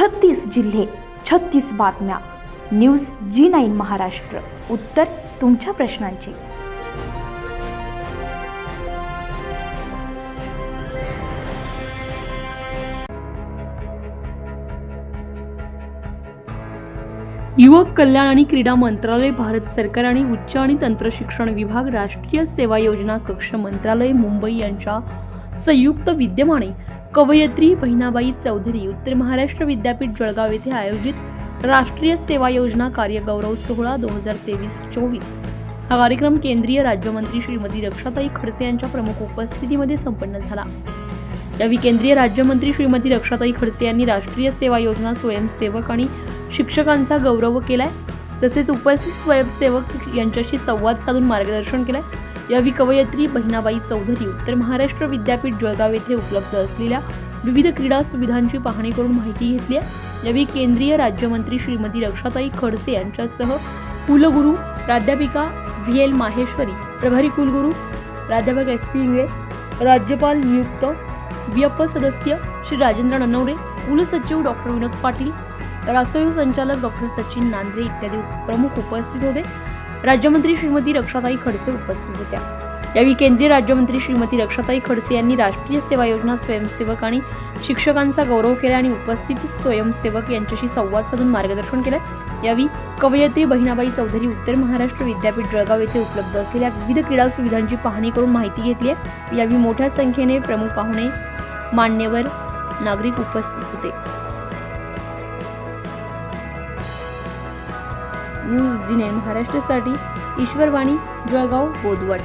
छत्तीस जिल्हे छत्तीस बातम्या. News G nine Maharashtra. उत्तर तुमच्या प्रश्नांची. युवक कल्याण आणि क्रीडा मंत्रालय भारत सरकार आणि उच्च आणि तंत्र शिक्षण विभाग राष्ट्रीय सेवा योजना कक्ष मंत्रालय मुंबई यांच्या संयुक्त विद्यमाने कवयित्री बहिणाबाई चौधरी उत्तर महाराष्ट्र विद्यापीठ जळगाव येथे आयोजित राष्ट्रीय सेवा योजना कार्यगौरव सोहळा दोन हजार तेवीस चोवीस. हा कार्यक्रम केंद्रीय राज्यमंत्री श्रीमती रक्षाताई खडसे यांच्या प्रमुख उपस्थितीमध्ये संपन्न झाला. यावेळी केंद्रीय राज्यमंत्री श्रीमती रक्षाताई खडसे यांनी राष्ट्रीय सेवा योजना स्वयंसेवक आणि शिक्षकांचा गौरव केलाय. तसेच उपस्थित स्वयंसेवक यांच्याशी संवाद साधून मार्गदर्शन केलंय. यावेळी कवयित्री बहिणाबाई चौधरी उत्तर महाराष्ट्र विद्यापीठ जळगाव येथे उपलब्ध असलेल्या विविध क्रीडा सुविधांची पाहणी करून माहिती घेतली आहे. यावेळी केंद्रीय राज्यमंत्री श्रीमती रक्षाताई खडसे यांच्यासह कुलगुरू प्राध्यापिका व्ही एल माहेश्वरी प्रभारी कुलगुरू प्राध्यापक एस टी इंगळे राज्यपाल नियुक्त व्यप सदस्य श्री राजेंद्र ननवरे कुलसचिव डॉक्टर विनोद पाटील रासोई संचालक डॉक्टर सचिन नांद्रे इत्यादी प्रमुख उपस्थित होते. राज्यमंत्री श्रीमती रक्षाताई खडसे उपस्थित होत्या. यावेळी केंद्रीय राज्यमंत्री श्रीमती रक्षाताई खडसे यांनी राष्ट्रीय सेवा योजना स्वयंसेवक आणि शिक्षकांचा गौरव केला आणि उपस्थित स्वयंसेवक यांच्याशी संवाद साधून मार्गदर्शन केलं. यावेळी कवयित्री बहिणाबाई चौधरी उत्तर महाराष्ट्र विद्यापीठ जळगाव येथे उपलब्ध असलेल्या विविध क्रीडा सुविधांची पाहणी करून माहिती घेतली आहे. यावेळी मोठ्या संख्येने प्रमुख पाहुणे मान्यवर नागरिक उपस्थित होते. न्यूज जिने महाराष्ट्रासाठी ईश्वरवाणी जळगाव बोदवड